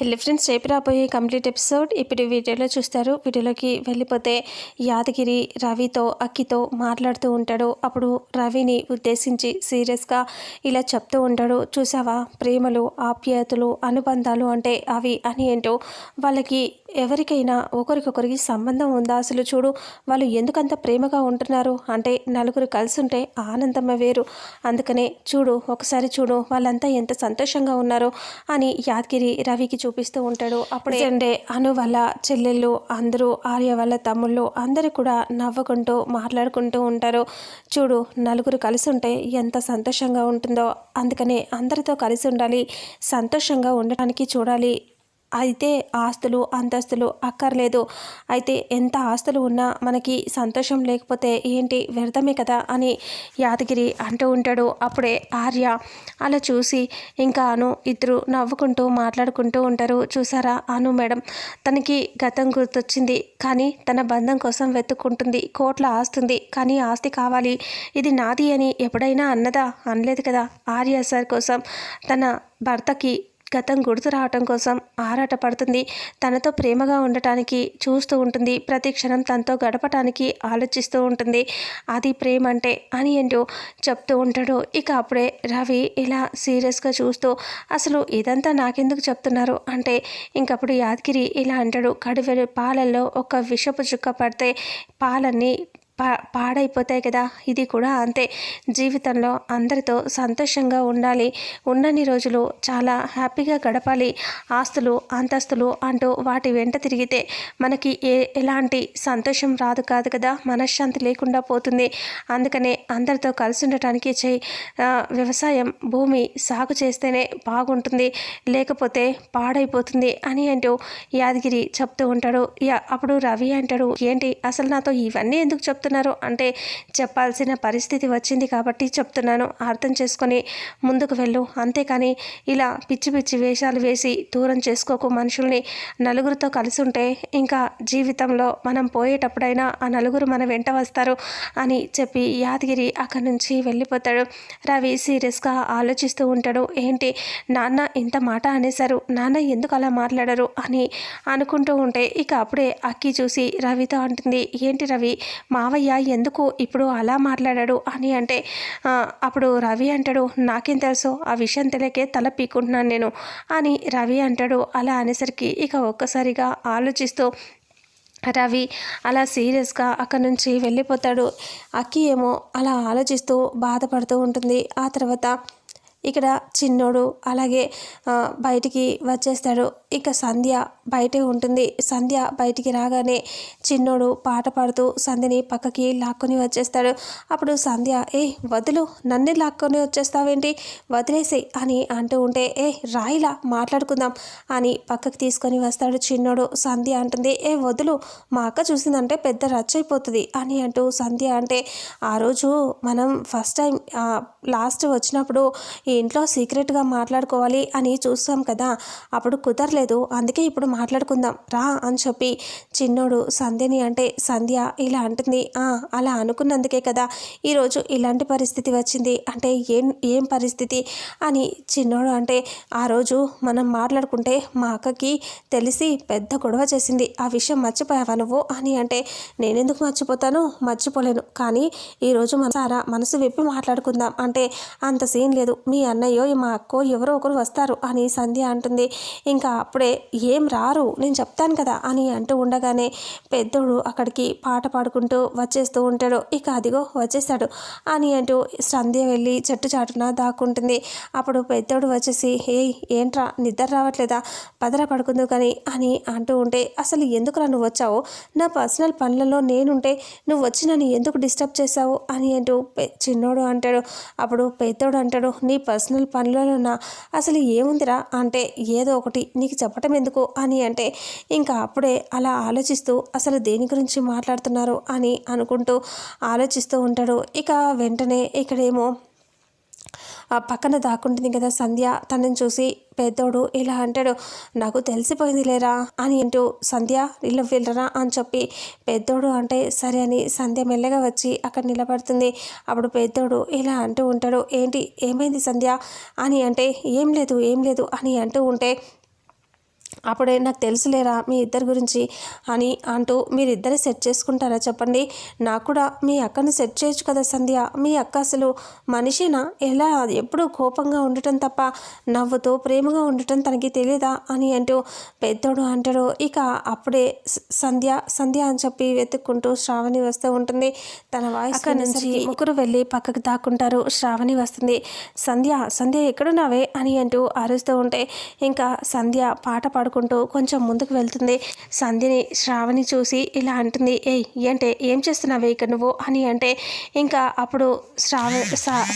హెల్లీ friends రేపు రాబోయే complete episode ఇప్పుడు వీడియోలో చూస్తారు. వీడియోలోకి వెళ్ళిపోతే యాదగిరి రవితో అక్కితో మాట్లాడుతూ ఉంటాడు. అప్పుడు రవిని ఉద్దేశించి సీరియస్గా ఇలా చెప్తూ ఉంటాడు. చూసావా? ప్రేమలు ఆప్యాయతలు అనుబంధాలు అంటే అవి అని ఏంటో వాళ్ళకి ఎవరికైనా ఒకరికొకరికి సంబంధం ఉందా? అసలు చూడు వాళ్ళు ఎందుకంత ప్రేమగా ఉంటున్నారు? అంటే నలుగురు కలిసి ఉంటే ఆనందమే వేరు. అందుకనే చూడు ఒకసారి చూడు వాళ్ళంతా ఎంత సంతోషంగా ఉన్నారో అని యాదగిరి రవికి చూపిస్తూ ఉంటాడు. అప్పుడే అంటే అను వాళ్ళ చెల్లెళ్ళు అందరూ ఆర్య వాళ్ళ తమ్ముళ్ళు అందరూ కూడా నవ్వుకుంటూ మాట్లాడుకుంటూ ఉంటారు. చూడు నలుగురు కలిసి ఉంటే ఎంత సంతోషంగా ఉంటుందో. అందుకనే అందరితో కలిసి ఉండాలి సంతోషంగా ఉండటానికి చూడాలి. అయితే ఆస్తులు అంతస్తులు అక్కర్లేదు. అయితే ఎంత ఆస్తులు ఉన్నా మనకి సంతోషం లేకపోతే ఏంటి వ్యర్థమే కదా అని యాదగిరి అంటూ ఉంటాడు. అప్పుడే ఆర్య అలా చూసి ఇంకా అను ఇద్దరు నవ్వుకుంటూ మాట్లాడుకుంటూ ఉంటారు. చూసారా అను మేడం? తనకి గతం గుర్తొచ్చింది కానీ తన బంధం కోసం వెతుక్కుంటుంది. కోట్ల ఆస్తుంది కానీ ఆస్తి కావాలి. ఇది నాది అని ఎప్పుడైనా అన్నదా? అనలేదు కదా ఆర్య సార్ కోసం తన భర్తకి గతం గుర్తు రావటం కోసం ఆరాట పడుతుంది. తనతో ప్రేమగా ఉండటానికి చూస్తూ ఉంటుంది. ప్రతి క్షణం తనతో గడపటానికి ఆలోచిస్తూ ఉంటుంది. అది ప్రేమ అంటే అని ఏంటో చెప్తూ ఉంటాడు. ఇక అప్పుడే రవి ఇలా సీరియస్గా చూస్తూ అసలు ఇదంతా నాకెందుకు చెప్తున్నారు? అంటే ఇంకప్పుడు యాదగిరి ఇలా అంటాడు. కడివె పాలల్లో ఒక విషపు చుక్క పడితే పాలన్నీ పా పాడైపోతాయి కదా. ఇది కూడా అంతే. జీవితంలో అందరితో సంతోషంగా ఉండాలి. ఉన్నన్ని రోజులు చాలా హ్యాపీగా గడపాలి. ఆస్తులు అంతస్తులు అంటూ వాటి వెంట తిరిగితే మనకి ఏ ఎలాంటి సంతోషం రాదు కాదు కదా. మనశ్శాంతి లేకుండా పోతుంది. అందుకనే అందరితో కలిసి ఉండటానికి చేయి వ్యవసాయం భూమి సాగు చేస్తేనే బాగుంటుంది. లేకపోతే పాడైపోతుంది అని అంటూ యాదగిరి చెప్తూ ఉంటాడు. అప్పుడు రవి అంటాడు ఏంటి? అసలు నాతో ఇవన్నీ ఎందుకు చెప్తూ చెప్తున్నారు అంటే చెప్పాల్సిన పరిస్థితి వచ్చింది కాబట్టి చెప్తున్నాను. అర్థం చేసుకొని ముందుకు వెళ్ళు. అంతేకాని ఇలా పిచ్చి పిచ్చి వేషాలు వేసి దూరం చేసుకోకు. మనుషుల్ని నలుగురితో కలిసి ఉంటే ఇంకా జీవితంలో మనం పోయేటప్పుడైనా ఆ నలుగురు మన వెంట వస్తారు అని చెప్పి యాదగిరి అక్కడి నుంచి వెళ్ళిపోతాడు. రవి సీరియస్గా ఆలోచిస్తూ ఉంటాడు. ఏంటి నాన్న ఇంత మాట అనేశారు. నాన్న ఎందుకు అలా మాట్లాడరు అని అనుకుంటూ ఉంటే ఇక అప్పుడే అక్కి చూసి రవితో అంటుంది. ఏంటి రవి మావ మావయ్య ఎందుకు ఇప్పుడు అలా మాట్లాడాడు? అని అంటే అప్పుడు రవి అంటాడు నాకేం తెలుసు ఆ విషయం తెలియకే తల పీకుంటున్నాను నేను. అని రవి అంటాడు. అలా అనేసరికి ఇక ఒక్కసారిగా ఆలోచిస్తూ రవి అలా సీరియస్గా అక్కడి నుంచి వెళ్ళిపోతాడు. అక్కి ఏమో అలా ఆలోచిస్తూ బాధపడుతూ ఉంటుంది. ఆ తర్వాత ఇక్కడ చిన్నోడు అలాగే బయటికి వచ్చేస్తాడు. ఇక సంధ్య బయటే ఉంటుంది. సంధ్య బయటికి రాగానే చిన్నోడు పాట పాడుతూ సంధ్యని పక్కకి లాక్కొని వచ్చేస్తాడు. అప్పుడు సంధ్య ఏ వదులు నన్ను లాక్కొని వచ్చేస్తావేంటి? వదిలేసి అని అంటూ ఉంటే ఏ రాయిలా మాట్లాడుకుందాం అని పక్కకి తీసుకొని వస్తాడు చిన్నోడు. సంధ్య అంటుంది ఏ వదులు మా అక్క చూసిందంటే పెద్ద రచ్చైపోతుంది అని అంటూ సంధ్య అంటే ఆ రోజు మనం ఫస్ట్ టైం లాస్ట్ వచ్చినప్పుడు ఇంట్లో సీక్రెట్గా మాట్లాడుకోవాలి అని చూస్తాం కదా అప్పుడు కుదరలేదు. అందుకే ఇప్పుడు మాట్లాడుకుందాం. రా అని చెప్పి చిన్నోడు సంధ్యని అంటే సంధ్య ఇలా అంటుంది. అలా అనుకున్నందుకే కదా ఈరోజు ఇలాంటి పరిస్థితి వచ్చింది. అంటే ఏం ఏం పరిస్థితి అని చిన్నోడు అంటే ఆ రోజు మనం మాట్లాడుకుంటే మా అక్కకి తెలిసి పెద్ద గొడవ చేసింది. ఆ విషయం మర్చిపోయావా నువ్వు అని అంటే నేనెందుకు మర్చిపోతాను మర్చిపోలేను. కానీ ఈరోజు మన సారా మనసు విప్పి మాట్లాడుకుందాం. అంటే అంత సీన్ లేదు. మీ అన్నయ్యో మా అక్కో ఎవరో ఒకరు వస్తారు అని సంధ్య అంటుంది. ఇంకా అప్పుడే ఏం రారు? నేను చెప్తాను కదా అని అంటూ ఉండగానే పెద్దోడు అక్కడికి పాట పాడుకుంటూ వచ్చేస్తూ ఉంటాడు. ఇక అదిగో వచ్చేస్తాడు అని అంటూ సంధ్య వెళ్ళి చెట్టు చాటున దాక్కుంటుంది. అప్పుడు పెద్దోడు వచ్చేసి ఏ ఏంట్రా? నిద్ర రావట్లేదా? పదర పడుకుందు కానీ అని అంటూ ఉంటే అసలు ఎందుకురా నువ్వు వచ్చావు? నా పర్సనల్ పనులలో నేనుంటే నువ్వు వచ్చి నన్ను ఎందుకు డిస్టర్బ్ చేశావు? అని అంటూ చిన్నోడు అంటాడు. అప్పుడు పెద్దోడు అంటాడు నీ పర్సనల్ పనులలోనా అసలు ఏముందిరా? అంటే ఏదో ఒకటి నీకు చెప్పటం ఎందుకు? అని అంటే ఇంకా అప్పుడే అలా ఆలోచిస్తూ అసలు దేని గురించి మాట్లాడుతున్నారు అని అనుకుంటూ ఆలోచిస్తూ ఉంటాడు. ఇక వెంటనే ఇక్కడేమో పక్కన దాక్కుంటుంది కదా సంధ్య. తనని చూసి పెద్దోడు ఇలా అంటాడు నాకు తెలిసిపోయింది లేరా అని అంటూ సంధ్య ఇల్లు వెళ్ళరా? అని చెప్పి పెద్దోడు అంటే సరే అని సంధ్య మెల్లగా వచ్చి అక్కడ నిలబడుతుంది. అప్పుడు పెద్దోడు ఇలా అంటూ ఉంటాడు ఏంటి? ఏమైంది సంధ్య? అని అంటే ఏం లేదు ఏం లేదు అని అంటూ ఉంటే అప్పుడే నాకు తెలుసులేరా మీ ఇద్దరి గురించి అని అంటూ మీరిద్దరే సెట్ చేసుకుంటారా చెప్పండి? నాకు కూడా మీ అక్కని సెట్ చేయొచ్చు కదా సంధ్య. మీ అక్క అసలు మనిషినా? ఎలా? ఎప్పుడూ కోపంగా ఉండటం తప్ప నవ్వుతూ ప్రేమగా ఉండటం తనకి తెలియదా అని అంటూ పెద్దోడు అంటాడు. ఇక అప్పుడే సంధ్య సంధ్య అని చెప్పి వెతుక్కుంటూ శ్రావణి వస్తూ ఉంటుంది. తన వాయిస్ నుంచి ముగ్గురు వెళ్ళి పక్కకు దాక్కుంటారు. శ్రావణి వస్తుంది. సంధ్య సంధ్య ఎక్కడున్నావే? అని అంటూ అరుస్తూ ఉంటే ఇంకా సంధ్య పాట పాడుకుంటూ కొంచెం ముందుకు వెళ్తుంది. సంధ్యని శ్రావణి చూసి ఇలా అంటుంది ఏయ్ ఏంటే ఏం చేస్తున్నావే ఇక్కడ నువ్వు? అని అంటే ఇంకా అప్పుడు శ్రావ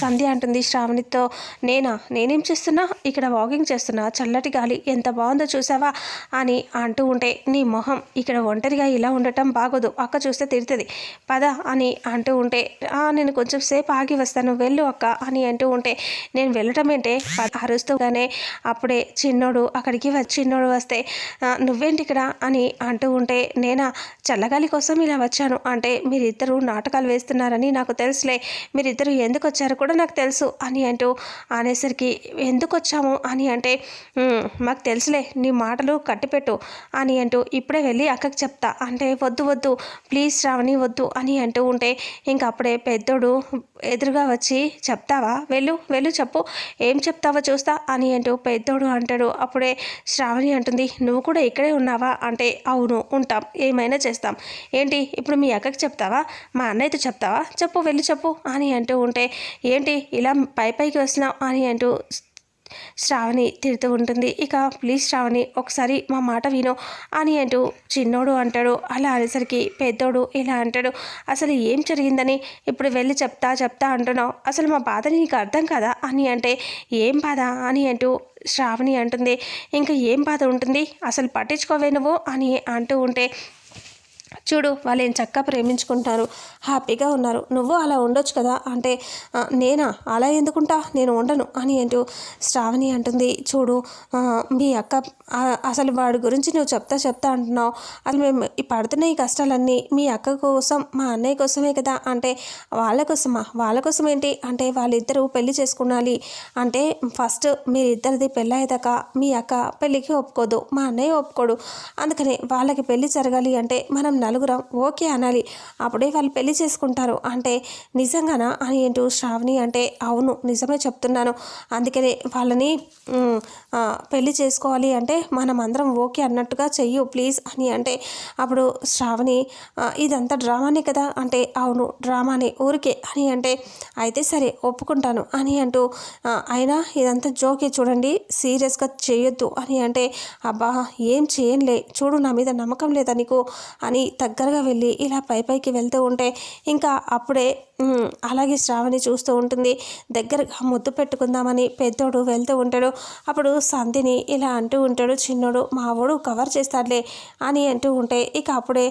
సంధ్య అంటుంది శ్రావణితో నేనా? నేనేం చేస్తున్నా? ఇక్కడ వాకింగ్ చేస్తున్నా? చల్లటి గాలి ఎంత బాగుందో చూసావా? అని అంటూ ఉంటే నీ మొహం ఇక్కడ ఒంటరిగా ఇలా ఉండటం బాగోదు. అక్క చూస్తే తిడుతుంది. పద అని అంటూ ఉంటే నేను కొంచెం సేపు ఆగి వస్తాను. వెళ్ళు అక్క అని అంటూ ఉంటే నేను వెళ్ళటం ఏంటే? అరుస్తూగానే అప్పుడే చిన్నోడు అక్కడికి చిన్నోడు వస్తే నువ్వేంటి ఇక్కడ అని అంటూ ఉంటే నేనా? చల్లగాలి కోసం ఇలా వచ్చాను. అంటే మీరిద్దరూ నాటకాలు వేస్తున్నారని నాకు తెలుసులే. మీరిద్దరు ఎందుకు వచ్చారో కూడా నాకు తెలుసు అని అంటూ అనేసరికి ఎందుకు వచ్చాము అని అంటే మాకు తెలుసులే. నీ మాటలు కట్టిపెట్టు అని అంటూ ఇప్పుడే వెళ్ళి అక్కకి చెప్తా. అంటే వద్దు వద్దు. ప్లీజ్ రావని వద్దు అని అంటూ ఉంటే ఇంక అప్పుడే పెద్దోడు ఎదురుగా వచ్చి చెప్తావా? వెళ్ళు వెళ్ళు చెప్పు. ఏం చెప్తావో చూస్తా అని అంటూ పెద్దోడు అంటాడు. అప్పుడే శ్రావణి అంటుంది నువ్వు కూడా ఇక్కడే ఉన్నావా? అంటే అవును ఉంటాం. ఏమైనా చేస్తాం. ఏంటి? ఇప్పుడు మీ అక్కకి చెప్తావా? మా అన్నయ్యతో చెప్తావా? చెప్పు వెళ్ళి చెప్పు అని అంటూ ఉంటే ఏంటి? ఇలా పై పైకి వస్తున్నావు అని అంటూ శ్రావణి తిడుతూ ఉంటుంది. ఇక ప్లీజ్ శ్రావణి ఒకసారి మా మాట విను. అని అంటూ చిన్నోడు అంటాడు. అలా అనేసరికి పెద్దోడు ఇలా అంటాడు. అసలు ఏం జరిగిందని ఇప్పుడు వెళ్ళి చెప్తా చెప్తా అంటున్నావు. అసలు మా బాధ నీకు అర్థం కదా? అని అంటే ఏం బాధ? అని అంటూ శ్రావణి అంటుంది. ఇంకా ఏం బాధ ఉంటుంది? అసలు పట్టించుకోవే నువ్వు? అని అంటూ ఉంటే చూడు వాళ్ళు ఏం చక్కగా ప్రేమించుకుంటారు హ్యాపీగా ఉన్నారు. నువ్వు అలా ఉండొచ్చు కదా? అంటే నేనా? అలా ఎందుకుంటా? నేను ఉండను అని ఏంటో శ్రావణి అంటుంది. చూడు మీ అక్క అసలు వాడి గురించి నువ్వు చెప్తా చెప్తా అంటున్నావు. అసలు మేము పడుతున్న ఈ కష్టాలన్నీ మీ అక్క కోసం మా అన్నయ్య కోసమే కదా? అంటే వాళ్ళ కోసమా? వాళ్ళ కోసం ఏంటి? అంటే వాళ్ళిద్దరూ పెళ్ళి చేసుకున్నాలి. అంటే ఫస్ట్ మీరిద్దరిది పెళ్ళి అయ్యేదాకా మీ అక్క పెళ్ళికి ఒప్పుకోదు మా అన్నయ్య ఒప్పుకోడు. అందుకని వాళ్ళకి పెళ్ళి జరగాలి అంటే మనం నలుగురం ఓకే అనాలి. అప్పుడే వాళ్ళు పెళ్ళి చేసుకుంటారు. అంటే నిజంగానా అని ఏంటో శ్రావణి అంటే అవును నిజమే చెప్తున్నాను. అందుకనే వాళ్ళని పెళ్ళి చేసుకోవాలి అంటే మనం అందరం ఓకే అన్నట్టుగా చెయ్యు ప్లీజ్ అని అంటే అప్పుడు శ్రావణి ఇదంతా డ్రామానే కదా? అంటే అవును డ్రామానే ఊరికే అని అంటే అయితే సరే ఒప్పుకుంటాను అని అంటూ అయినా ఇదంతా జోకే చూడండి సీరియస్గా చేయొద్దు అని అంటే అబ్బా ఏం చేయంలే చూడు నా మీద నమ్మకం లేదా నీకు అని దగ్గరగా వెళ్ళి ఇలా పై పైకి వెళ్తూ ఉంటే ఇంకా అప్పుడే అలాగే శ్రావణి చూస్తూ ఉంటుంది. దగ్గరగా ముద్దు పెట్టుకుందామని పెద్దోడు వెళ్తూ ఉంటాడు. అప్పుడు సంధిని ఇలా అంటూ ఉంటాడు చిన్నోడు మావోడు కవర్ చేస్తాడులే అని అంటూ ఉంటే ఇక అప్పుడే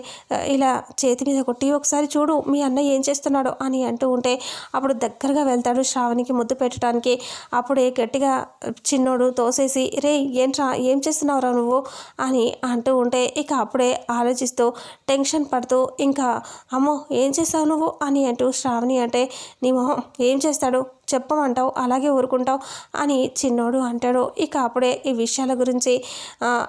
ఇలా చేతి మీద కొట్టి ఒకసారి చూడు మీ అన్నయ్య ఏం చేస్తున్నాడో అని అంటూ ఉంటే అప్పుడు దగ్గరగా వెళ్తాడు శ్రావణికి ముద్దు పెట్టడానికి. అప్పుడే గట్టిగా చిన్నోడు తోసేసి రే ఏంట్రా ఏం చేస్తున్నావురా నువ్వు? అని అంటూ ఉంటే ఇక అప్పుడే ఆలోచిస్తూ టెన్షన్ పడుతూ ఇంకా అమ్మో ఏం చేసావు నువ్వు? అని అంటూ శ్రావణి అంటే నీ మొహం ఏం చేస్తాడు? చెప్పమంటావు? అలాగే ఊరుకుంటావు? అని చిన్నోడు అంటాడు. ఇక అప్పుడే ఈ విషయాల గురించి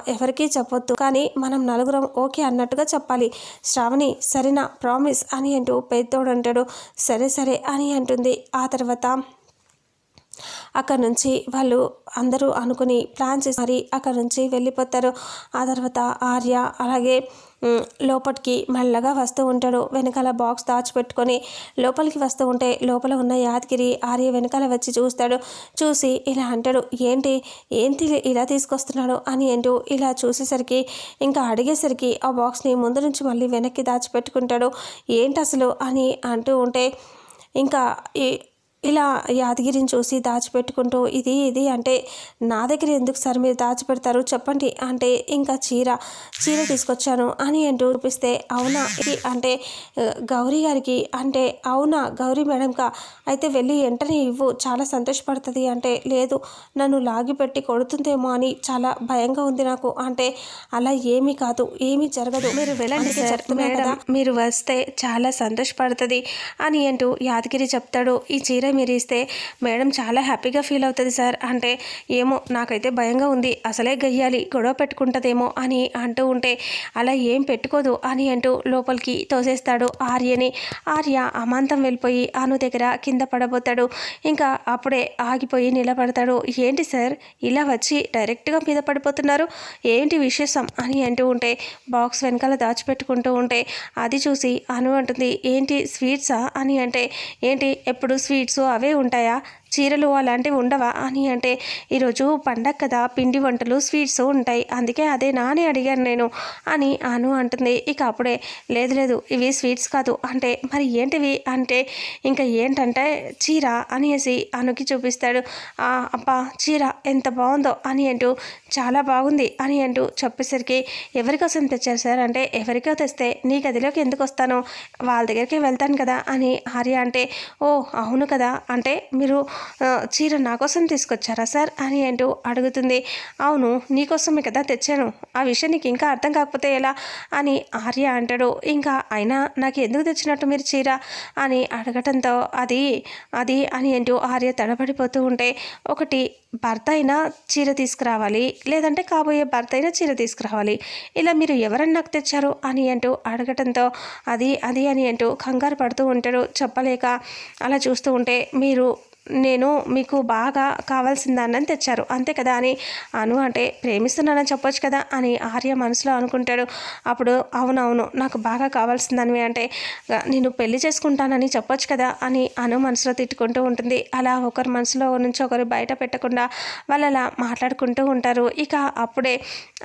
ఎవరికీ చెప్పొద్దు. కానీ మనం నలుగురం ఓకే అన్నట్టుగా చెప్పాలి. శ్రావణి సరేనా ప్రామిస్ అని అంటూ పెద్దోడు అంటాడు. సరే సరే అని అంటుంది. ఆ తర్వాత అక్కడ నుంచి వాళ్ళు అందరూ అనుకుని ప్లాన్ చేసి మరి అక్కడ నుంచి వెళ్ళిపోతారు. ఆ తర్వాత ఆర్య అలాగే లోపలికి మెల్లగా వస్తూ ఉంటాడు. వెనకాల బాక్స్ దాచిపెట్టుకొని లోపలికి వస్తూ ఉంటే లోపల ఉన్న యాదగిరి ఆర్య వెనకాల వచ్చి చూస్తాడు. చూసి ఇలా అంటాడు ఏంటి? ఏంటి ఇలా తీసుకొస్తున్నాడు? అని అంటూ ఇలా చూసేసరికి ఇంకా అడిగేసరికి ఆ బాక్స్ని ముందు నుంచి మళ్ళీ వెనక్కి దాచిపెట్టుకుంటాడు. ఏంటి అసలు? అని అంటూ ఉంటే ఇంకా ఈ ఇలా యాదగిరిని చూసి దాచిపెట్టుకుంటూ ఇది ఇది అంటే నా దగ్గర ఎందుకు సార్ మీరు దాచిపెడతారు? చెప్పండి. అంటే ఇంకా చీర చీర తీసుకొచ్చాను అని అంటూ చూపిస్తే అవునా? ఇది అంటే గౌరీ గారికి అంటే అవునా గౌరీ మేడంకా? అయితే వెళ్ళి వెంటనే ఇవ్వు. చాలా సంతోషపడుతుంది. అంటే లేదు నన్ను లాగి పెట్టి కొడుతుందేమో అని చాలా భయంగా ఉంది నాకు. అంటే అలా ఏమీ కాదు ఏమీ జరగదు. మీరు వెళ్ళండి సార్. మేడం మీరు వస్తే చాలా సంతోషపడుతుంది అని అంటూ యాదగిరి చెప్తాడు. ఈ చీర ఇక్కడే మీరు ఇస్తే మేడం చాలా హ్యాపీగా ఫీల్ అవుతుంది సార్. అంటే ఏమో నాకైతే భయంగా ఉంది. అసలే గయ్యాలి గొడవ పెట్టుకుంటుందేమో అని అంటూ ఉంటే అలా ఏం పెట్టుకోదు అని అంటూ లోపలికి తోసేస్తాడు ఆర్యని. ఆర్య అమాంతం వెళ్ళిపోయి అను దగ్గర కింద పడబోతాడు. ఇంకా అప్పుడే ఆగిపోయి నిలబడతాడు. ఏంటి సార్ ఇలా వచ్చి డైరెక్ట్గా మీద పడిపోతున్నారు? ఏంటి విశేషం? అని అంటూ ఉంటే బాక్స్ వెనకాల దాచిపెట్టుకుంటూ ఉంటే అది చూసి అను అంటుంది ఏంటి స్వీట్సా? అని అంటే ఏంటి ఎప్పుడు స్వీట్స్ అవే ఉంటాయా? చీరలు అలాంటివి ఉండవా అని అంటే ఈరోజు పండగ కదా పిండి వంటలు స్వీట్స్ ఉంటాయి. అందుకే అదే నాని అడిగాను నేను అని అను అంటుంది. ఇక అప్పుడే లేదు లేదు ఇవి స్వీట్స్ కాదు. అంటే మరి ఏంటివి? అంటే ఇంకా ఏంటంటే చీర అనేసి అనుకి చూపిస్తాడు. అబ్బా చీర ఎంత బాగుందో అని అంటూ చాలా బాగుంది అని అంటూ చెప్పేసరికి ఎవరికోసం తెచ్చారు సార్? అంటే ఎవరికో తెస్తే నీ గదిలోకి ఎందుకు వస్తాను? వాళ్ళ దగ్గరికి వెళ్తాను కదా అని ఆర్య అంటే ఓ అవును కదా. అంటే మీరు చీర నా కోసం తీసుకొచ్చారా సార్ అని అంటూ అడుగుతుంది. అవును నీకోసమే కదా తెచ్చాను. ఆ విషయం నీకు ఇంకా అర్థం కాకపోతే ఎలా? అని ఆర్య అంటాడు. ఇంకా అయినా నాకు ఎందుకు తెచ్చినట్టు మీరు చీర? అని అడగటంతో అది అది అని అంటూ ఆర్య తడబడిపోతూ ఉంటే ఒకటి భర్త అయినా చీర తీసుకురావాలి. లేదంటే కాబోయే భర్త అయినా చీర తీసుకురావాలి. ఇలా మీరు ఎవరన్నా నాకు తెచ్చారు? అని అంటూ అడగటంతో అది అది అని అంటూ కంగారు పడుతూ ఉంటాడు. చెప్పలేక అలా చూస్తూ ఉంటే మీరు నేను మీకు బాగా కావాల్సిందాన్ని తెచ్చారు. అంతే కదా అని అను అంటే ప్రేమిస్తున్నానని చెప్పొచ్చు కదా అని ఆర్య మనసులో అనుకుంటాడు. అప్పుడు అవునవును నాకు బాగా కావాల్సిందని అంటే నేను పెళ్ళి చేసుకుంటానని చెప్పొచ్చు కదా అని అను మనసులో తిట్టుకుంటూ ఉంటుంది. అలా ఒకరి మనసులో నుంచి ఒకరు బయట పెట్టకుండా వాళ్ళు అలా మాట్లాడుకుంటూ ఉంటారు. ఇక అప్పుడే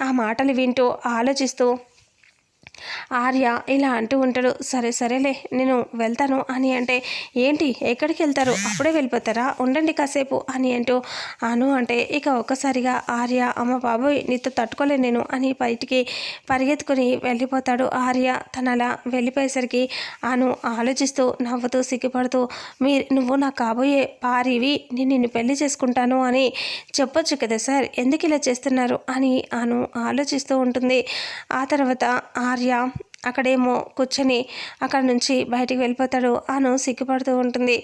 ఆ మాటలు వింటూ ఆలోచిస్తూ ఆర్య ఇలా అంటూ ఉంటాడు సరే సరేలే నేను వెళ్తాను అని అంటే ఏంటి ఎక్కడికి వెళ్తారు? అప్పుడే వెళ్ళిపోతారా? ఉండండి కాసేపు అని అంటూ అను అంటే ఇక ఒక్కసారిగా ఆర్య అమ్మ బాబోయ్ నీతో తట్టుకోలే నేను అని బయటికి పరిగెత్తుకుని వెళ్ళిపోతాడు ఆర్య. తన అలా వెళ్ళిపోయేసరికి అను ఆలోచిస్తూ నవ్వుతూ సిగ్గుపడుతూ మీరు నువ్వు నా కాబోయే పారివి నేను నిన్ను పెళ్ళి చేసుకుంటాను అని చెప్పొచ్చు కదా సార్ ఎందుకు ఇలా చేస్తున్నారు? అని అను ఆలోచిస్తూ ఉంటుంది. ఆ తర్వాత ఆర్య అక్కడేమో కూర్చొని అక్కడ నుంచి బయటికి వెళ్ళిపోతాడు. అను సిగ్గుపడుతూ ఉంటుంది.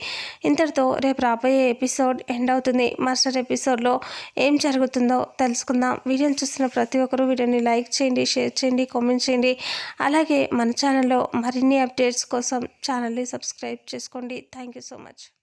ఇంతటితో రేపు రాబోయే ఎపిసోడ్ ఎండ్ అవుతుంది. మాస్టర్ ఎపిసోడ్లో ఏం జరుగుతుందో తెలుసుకుందాం. వీడియోని చూస్తున్న ప్రతి ఒక్కరూ వీడియోని లైక్ చేయండి షేర్ చేయండి కామెంట్ చేయండి. అలాగే మన ఛానల్లో మరిన్ని అప్డేట్స్ కోసం ఛానల్ని సబ్స్క్రైబ్ చేసుకోండి. Thank you so much.